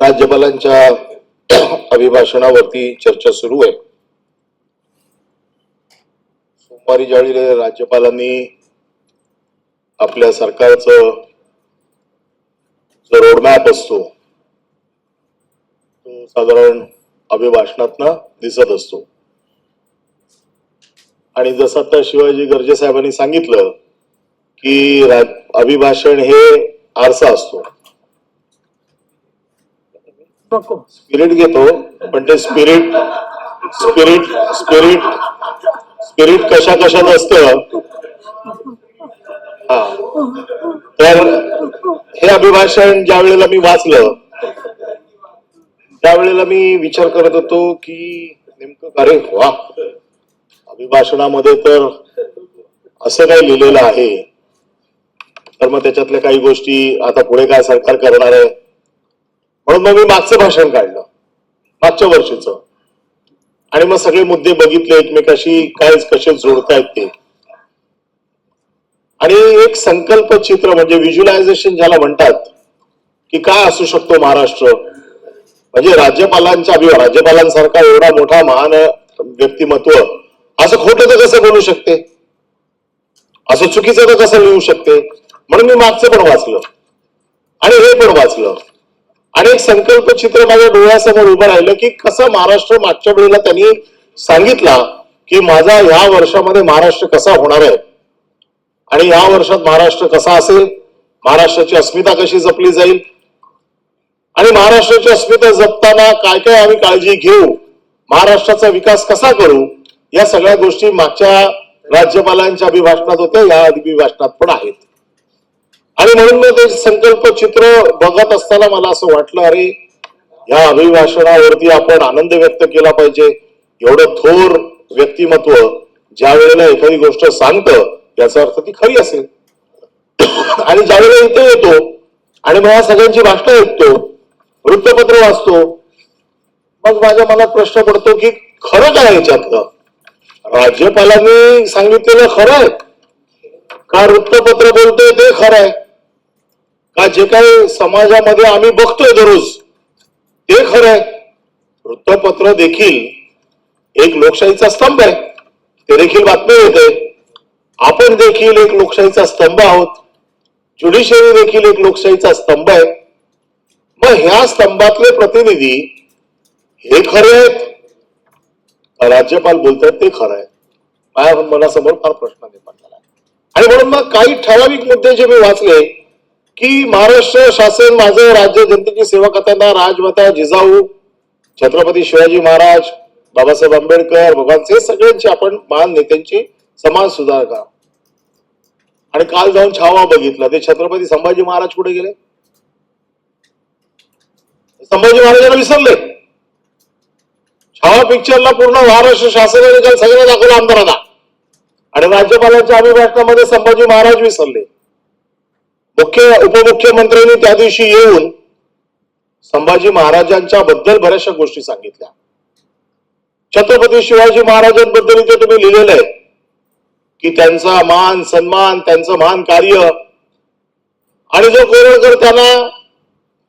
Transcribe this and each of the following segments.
राज्यपालांच्या अभिभाषणावरती चर्चा सुरू आहे. सोमवारी ज्यावेळी राज्यपालांनी आपल्या सरकारचं जो रोडमॅप असतो तो साधारण अभिभाषणातनं दिसत असतो. आणि जसं आता शिवाजी गर्जे साहेबांनी सांगितलं की अभिभाषण हे आरसा असतो. स्पिरिट घेतो पण ते स्पिरिट स्पिरिट स्पिरिट स्पिरिट कशा कशात असतं हो? हा? तर हे अभिभाषण ज्या वेळेला मी वाचलं त्यावेळेला मी विचार करत होतो की नेमकं अरे वा अभिभाषणामध्ये तर असं काही लिहिलेलं आहे. तर मग त्याच्यातल्या काही गोष्टी आता पुढे काय सरकार करणार आहे? म्हणून मग मी मागचं भाषण काढलं. मागच्या वर्षीचं. आणि मग सगळे मुद्दे बघितले एकमेकाशी काय कसे जोडतायत ते. आणि एक संकल्प चित्र म्हणजे व्हिज्युलायझेशन ज्याला म्हणतात की काय असू शकतो महाराष्ट्र? म्हणजे राज्यपालांच्या अभिवा राज्यपालांसारखा एवढा मोठा महान व्यक्तिमत्व असं खोटं तर कसं बोलू शकते? असं चुकीचं तर कसं लिहू शकते? म्हणून मी मागचं पण वाचलं. आणि हे पण वाचलं. आणि एक संकल्प चित्र माझ्या डोळ्यासमोर उभं राहिलं की कसं महाराष्ट्र मागच्या वेळेला त्यांनी सांगितला की माझा ह्या वर्षामध्ये महाराष्ट्र कसा होणार आहे? आणि या वर्षात महाराष्ट्र कसा असेल? महाराष्ट्राची अस्मिता कशी जपली जाईल? आणि महाराष्ट्राची अस्मिता जपताना काय काय आम्ही काळजी घेऊ? महाराष्ट्राचा विकास कसा करू? या सगळ्या गोष्टी मागच्या राज्यपालांच्या अभिभाषणात होत्या या अभिभाषणात पण आहेत. आणि म्हणून मग ते संकल्प चित्र बघत असताना मला असं वाटलं अरे या अभिभाषणावरती आपण आनंद व्यक्त केला पाहिजे. एवढं थोर व्यक्तिमत्व ज्या वेळेला एखादी गोष्ट सांगतं याचा अर्थ ती खरी असेल. आणि ज्या वेळेला इथे येतो आणि मला सगळ्यांची भाषणं ऐकतो वृत्तपत्र वाचतो मग माझ्या मनात प्रश्न पडतो की खरं काय याच्यातलं? राज्यपालांनी सांगितलेलं खरं आहे. का वृत्तपत्र बोलतोय ते खरं आहे? का जे काही समाजामध्ये आम्ही बघतोय दररोज ते खरं आहे. वृत्तपत्र देखील एक लोकशाहीचा स्तंभ आहे. ते देखील बातमी येते आपण देखील एक लोकशाहीचा स्तंभ आहोत. ज्युडिशियरी देखील एक लोकशाहीचा स्तंभ आहे. मग ह्या स्तंभातले प्रतिनिधी हे खरे आहेत? राज्यपाल बोलतात ते खरं आहे? माझ्या मनासमोर फार प्रश्न निर्माण झाला आणि म्हणून मग काही ठराविक मुद्दे जे मी वाचले की महाराष्ट्र शासन माझं राज्य जनतेची सेवा करताना राजमाता जिजाऊ छत्रपती शिवाजी महाराज बाबासाहेब आंबेडकर भगवान हे सगळ्यांची आपण महान नेत्यांची समाज सुधारका आणि काल जाऊन छावा बघितला. ते छत्रपती संभाजी महाराज कुठे गेले? संभाजी महाराजांना विसरले. छावा पिक्चरला पूर्ण महाराष्ट्र शासनाने काल सगळं दाखवलं आमदारांना. आणि राज्यपालांच्या अभिभाषणामध्ये संभाजी महाराज विसरले. मुख्य उपमुख्यमंत्र्यांनी त्या दिवशी येऊन संभाजी महाराजांच्या बद्दल बऱ्याचशा गोष्टी सांगितल्या. छत्रपती शिवाजी महाराजांबद्दल इथे तुम्ही लिहिलेलं आहे की त्यांचा मान सन्मान त्यांचं महान कार्य आणि जो कोरळकर त्यांना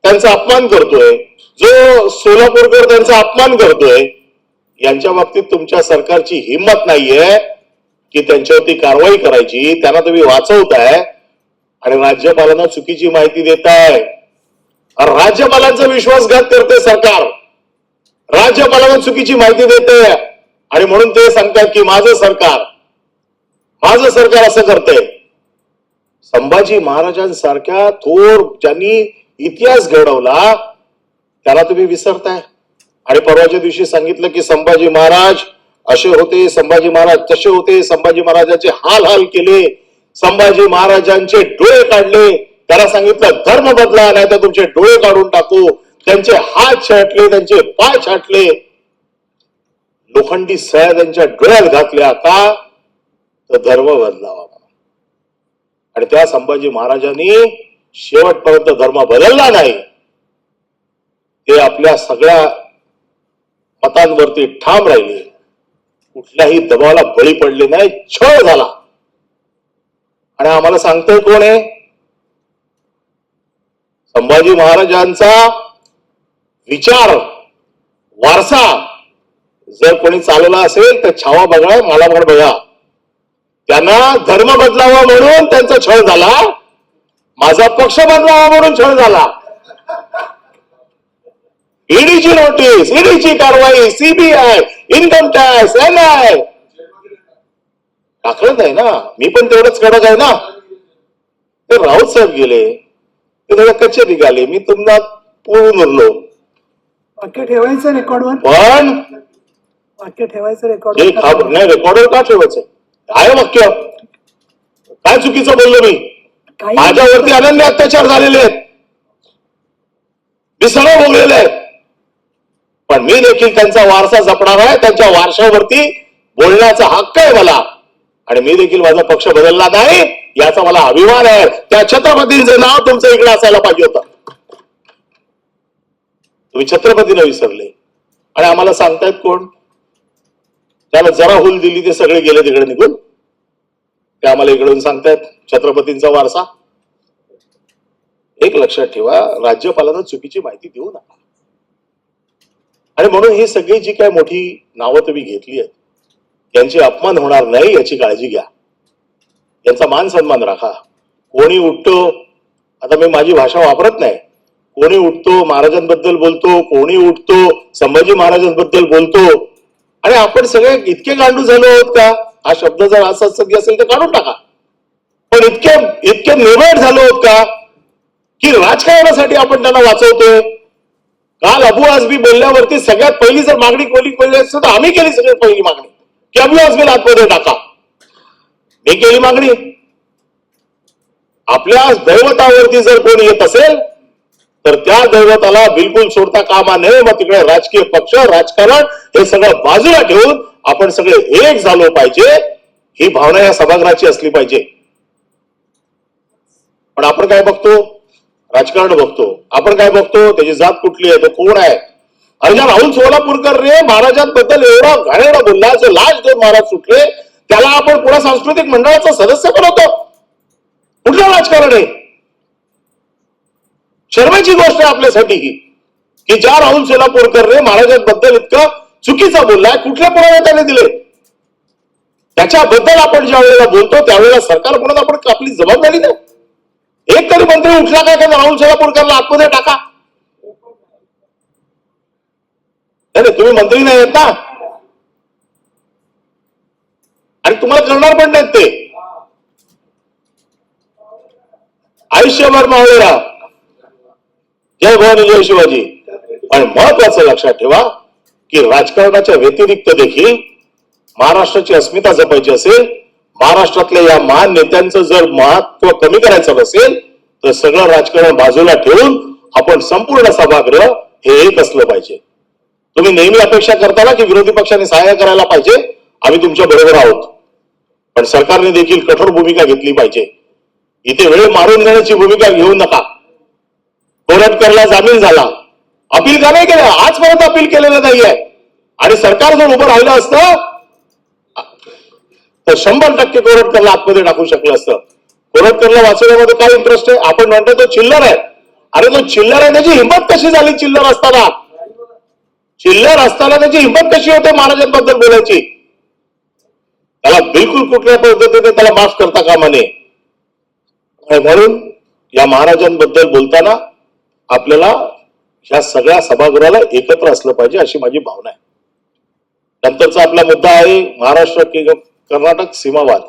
त्यांचा अपमान करतोय जो सोलापूरकर त्यांचा अपमान करतोय यांच्या बाबतीत तुमच्या सरकारची हिंमत नाहीये की त्यांच्यावरती कारवाई करायची त्यांना तुम्ही वाचवताय आणि राज्यपालांना चुकीची माहिती देताय. राज्यपालांचा विश्वासघात करते सरकार. राज्यपालांना चुकीची माहिती देते आणि म्हणून ते सांगतात की माझं सरकार माझं सरकार असं करतंय. संभाजी महाराजांसारख्या थोर ज्यांनी इतिहास घडवला त्याला तुम्ही विसरताय. आणि परवाच्या दिवशी सांगितलं की संभाजी महाराज असे होते संभाजी महाराज तसे होते संभाजी महाराजांचे हाल हाल केले. संभाजी महाराजांचे डोळे काढले. त्याला सांगितलं धर्म बदला नाही तर तुमचे डोळे काढून टाकू. त्यांचे हात छाटले त्यांचे पाय छाटले. लोखंडी सया त्यांच्या डोळ्यात घातल्या. का? तर धर्म बदलावा. आणि त्या संभाजी महाराजांनी शेवटपर्यंत धर्म बदलला नाही. ते आपल्या सगळ्या मतांवरती ठाम राहिले. कुठल्याही दबावाला बळी पडले नाही छळ झाला. आणि आम्हाला सांगतोय कोण आहे? संभाजी महाराजांचा विचार वारसा जर कोणी चालवला असेल तर छावा बघा मला म्हण बघा. त्यांना धर्म बदलावा म्हणून त्यांचा छळ झाला. माझा पक्ष बदलावा म्हणून छळ झाला. ईडीची नोटीस ईडीची कारवाई सीबीआय इन्कम टॅक्स एनआय टाकलंच आहे ना? मी पण तेवढंच कडक आहे ना? ते राऊत साहेब गेले. ते थोडं कच्चे निघाले? मी तुम्हाला पळून उरलो वाक्य ठेवायचं रेकॉर्डवर पण वाक्य ठेवायचं हे खाब नाही रेकॉर्डवर का ठेवायचं? आहे वाक्य? काय चुकीचं बोललो मी? काही माझ्यावरती अनन्य अत्याचार झालेले आहेत. मी सगळं भोगलेलं आहे पण मी देखील त्यांचा वारसा जपणार आहे. त्यांच्या वारशावरती बोलण्याचा हक्क आहे मला. आणि मी देखील माझा पक्ष बदलला नाही याचा मला अभिमान आहे. त्या छत्रपतींचं नाव तुमचं इकडे असायला पाहिजे होतं. तुम्ही छत्रपतीला विसरले. आणि आम्हाला सांगतायत कोण? त्याला जरा हुल दिली ते सगळे गेले तिकडे निघून. ते आम्हाला इकडून सांगतायत छत्रपतींचा वारसा. एक लक्षात ठेवा राज्यपालांना चुकीची माहिती देऊ नका. आणि म्हणून ही सगळी जी काय मोठी नावं तुम्ही घेतली आहेत यांची अपमान होणार नाही याची काळजी घ्या. यांचा मान सन्मान राखा. कोणी उठतो आता मी माझी भाषा वापरत नाही. कोणी उठतो महाराजांबद्दल बोलतो कोणी उठतो संभाजी महाराजांबद्दल बोलतो. आणि आपण सगळे इतके गांडू झालो आहोत का? हा शब्द जर असा असेल तर काढून टाका. पण इतके इतके निर्भय झालो आहोत का? की राजकारणासाठी आपण त्यांना वाचवतोय. काल अबू आजबी बोलल्यावरती सगळ्यात पहिली जर मागणी कोणी केली असेल तर आम्ही केली सगळ्यात पहिली मागणी. की अबू आजमीला आतमध्ये टाका. मी केली मागणी. आपल्या दैवतावरती जर कोणी येत असेल तर त्या दैवताला बिलकुल सोडता कामा नये. मग तिकडे राजकीय पक्ष राजकारण हे सगळं बाजूला ठेवून आपण सगळे एक झालो पाहिजे. ही भावना या सभागृहाची असली पाहिजे. पण आपण काय बघतो? राजकारण बघतो. आपण काय बघतो? त्याची जात कुठली आहे? तो कोण आहे? अरे ज्या राहुल सोलापूरकर रे महाराजांबद्दल एवढा घाणेरडा बोलला जे लाज दोन महाराज सुटले. त्याला आपण पुन्हा सांस्कृतिक मंडळाचा सदस्य बनवतो कुठलं राजकारण आहे? शर्मेची गोष्ट आहे आपल्यासाठी ही की ज्या राहुल सोलापूरकर रे महाराजांबद्दल इतकं चुकीचा बोललाय कुठल्या पुरावे त्याने दिले? त्याच्याबद्दल आपण ज्या वेळेला बोलतो त्यावेळेला सरकार म्हणून आपण आपली जबाबदारी नाही एक तरी मंत्री उठला काय का राहुल सोलापूरकरला आतमध्ये टाका? नाही तुम्ही मंत्री नाही येत ना? आणि तुम्हाला करणार पण नाहीत ते. आयुष्यभर मावळे जय भवानी जय शिवाजी. आणि महत्वाचं लक्षात ठेवा की राजकारणाच्या व्यतिरिक्त देखील महाराष्ट्राची अस्मिता जपायची असेल महाराष्ट्रातल्या या महान नेत्यांचं जर महत्त्व कमी करायचं नसेल तर सगळं राजकारण बाजूला ठेवून आपण संपूर्ण सभागृह हे एक असलं पाहिजे. तुम्ही नेहमी अपेक्षा करताना की विरोधी पक्षाने सहाय्य करायला पाहिजे आम्ही तुमच्या बरोबर आहोत. पण सरकारने देखील कठोर भूमिका घेतली पाहिजे. इथे वेळ मारून देण्याची भूमिका घेऊ नका. कोरटकरला जामीन झाला. अपील का नाही केलं? आजपर्यंत अपील केलेलं नाहीये. आणि सरकार जर उभं राहिलं असतं तर शंभर टक्के कोरटकरला आतमध्ये टाकू शकलं असतं. कोरटकरला वाचवण्यामध्ये काय इंटरेस्ट आहे? आपण म्हणतो तो चिल्लर आहे. अरे तो चिल्लर आहे त्याची हिंमत कशी झाली चिल्लर असताना? चिल्लर असताना त्याची हिंमत कशी होते महाराजांबद्दल बोलायची? त्याला बिलकुल कुठल्या पद्धतीने त्याला माफ करता कामा नये. म्हणून या महाराजांबद्दल बोलताना आपल्याला ह्या सगळ्या सभागृहाला एकत्र असलं पाहिजे अशी माझी भावना आहे. नंतरचा आपला मुद्दा आहे महाराष्ट्र कर्नाटक सीमावाद.